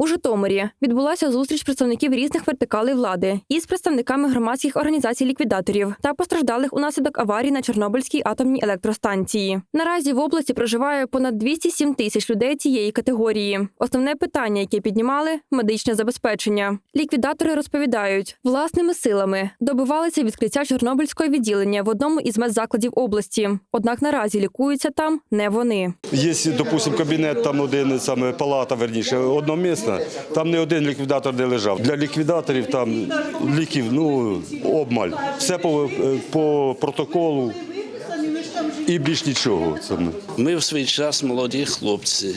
У Житомирі відбулася зустріч представників різних вертикалей влади із представниками громадських організацій ліквідаторів та постраждалих унаслідок аварії на Чорнобильській атомній електростанції. Наразі в області проживає понад 207 тисяч людей цієї категорії. Основне питання, яке піднімали медичне забезпечення. Ліквідатори розповідають, власними силами добивалися відкриття Чорнобильського відділення в одному із медзакладів області. Однак наразі лікуються там не вони. Є, допустим, кабінет, там один саме палата, верніше, одномісна, там не один ліквідатор не лежав. Для ліквідаторів там ліків, ну, обмаль. Все по, по протоколу і більш нічого. Ми в свій час молоді хлопці.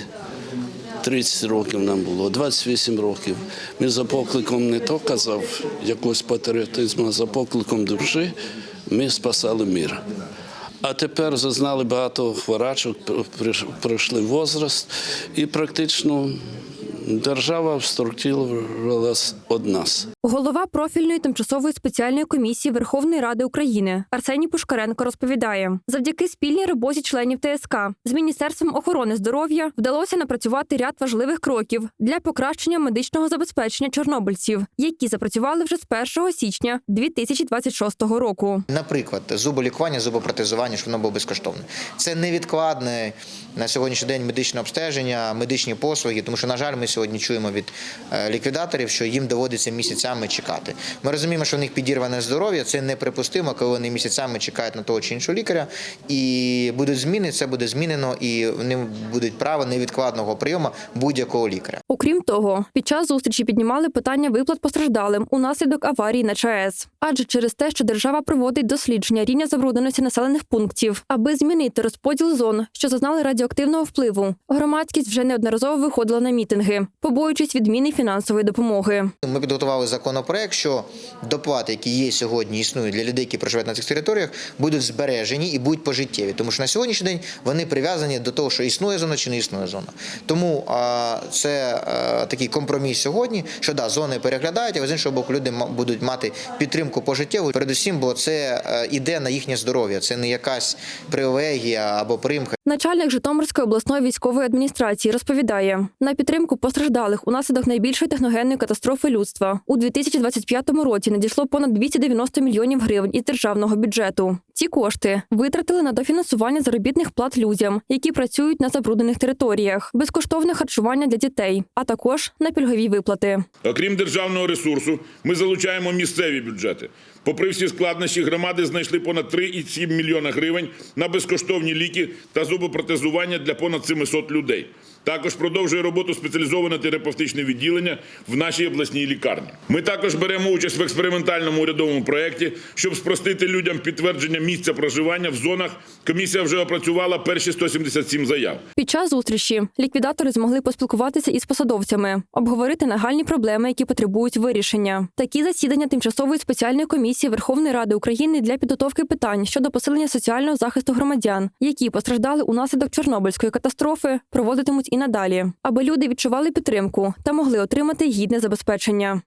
30 років нам було, 28 років. Ми за покликом не то казав якогось патріотизму, а за покликом душі ми спасали мір. А тепер зазнали багато хворачок, пройшли возраст, і практично держава вструктурувалась од нас. Голова профільної тимчасової спеціальної комісії Верховної Ради України Арсеній Пушкаренко розповідає: завдяки спільній роботі членів ТСК з Міністерством охорони здоров'я вдалося напрацювати ряд важливих кроків для покращення медичного забезпечення чорнобильців, які запрацювали вже з 1 січня 2026 року. Наприклад, зуболікування, зубопротезування, щоб воно було безкоштовне. Це невідкладне на сьогоднішній день медичне обстеження, медичні послуги, тому що, на жаль, ми сьогодні чуємо від е, ліквідаторів, що їм доводиться місяцями чекати. Ми розуміємо, що в них підірване здоров'я, це неприпустимо, коли вони місяцями чекають на того чи іншого лікаря. І будуть зміни, це буде змінено, і вони будуть право невідкладного прийому будь-якого лікаря. Окрім того, під час зустрічі піднімали питання виплат постраждалим унаслідок аварії на ЧАЕС, адже через те, що держава проводить дослідження рівня забрудненості населених пунктів, аби змінити розподіл зон, що зазнали радіоактивного впливу, громадськість вже неодноразово виходила на мітинги, побоюючись відміни фінансової допомоги. Ми підготували законопроект, що доплати, які є сьогодні, існують для людей, які проживають на цих територіях, будуть збережені і будуть пожиттєві. Тому що на сьогоднішній день вони прив'язані до того, що існує зона чи не існує зона. Тому а, це а, такий компроміс сьогодні, що да, зони переглядають, а з іншого боку, люди будуть мати підтримку пожиттєву. Передусім, бо це е, іде на їхнє здоров'я, це не якась привілегія або примха. Начальник Житомирської обласної військової адміністрації розповідає на підтримку постраждалих унаслідок найбільшої техногенної катастрофи людства у 2025 році надійшло понад 290 мільйонів гривень із державного бюджету. Ці кошти витратили на дофінансування заробітних плат людям, які працюють на забруднених територіях, безкоштовне харчування для дітей, а також на пільгові виплати. Окрім державного ресурсу, ми залучаємо місцеві бюджети. Попри всі складнощі, громади знайшли понад 3,7 мільйона гривень на безкоштовні ліки та зубопротезування для понад 700 людей. Також продовжує роботу спеціалізоване терапевтичне відділення в нашій обласній лікарні. Ми також беремо участь в експериментальному урядовому проєкті, щоб спростити людям підтвердження місця проживання в зонах. Комісія вже опрацювала перші 177 заяв. Під час зустрічі ліквідатори змогли поспілкуватися із посадовцями, обговорити нагальні проблеми, які потребують вирішення. Такі засідання тимчасової спеціальної комісії Верховної Ради України для підготовки питань щодо посилення соціального захисту громадян, які постраждали унаслідок Чорнобильської катастрофи, проводитимуть і надалі, аби люди відчували підтримку та могли отримати гідне забезпечення.